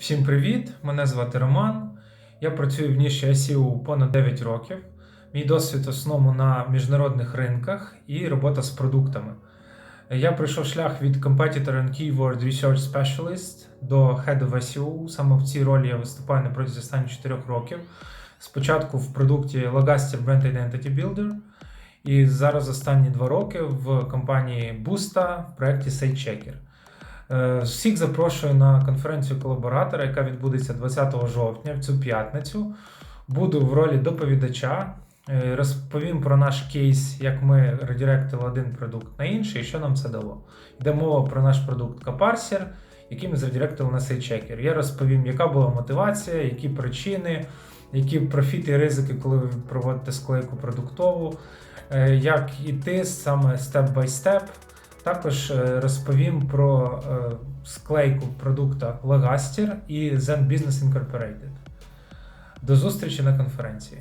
Всім привіт! Мене звати Роман. Я працюю в ніші SEO понад 9 років. Мій досвід основному на міжнародних ринках і робота з продуктами. Я пройшов шлях від Competitor and Keyword Research Specialist до Head of SEO. Саме в цій ролі я виступаю на протязі останніх 4 років. Спочатку в продукті Lagaster Brand Identity Builder, і зараз останні 2 роки в компанії Busta в проєкті SiteChecker. Е, Всіх запрошую на конференцію колаборатора, яка відбудеться 20 жовтня в цю п'ятницю. Буду в ролі доповідача. Е, Розповім про наш кейс, як ми редиректили один продукт на інший і що нам це дало. Йде мова про наш продукт Капарсер, який ми зредиректили на SaveChecker. Я розповім, яка була мотивація, які причини, які профіти і ризики, коли ви проводите склейку продуктову, е, як іти саме степ-бай-степ. Також е, розповім про е, склейку продукта Legaster і Zen Business Incorporated. До зустрічі на конференції.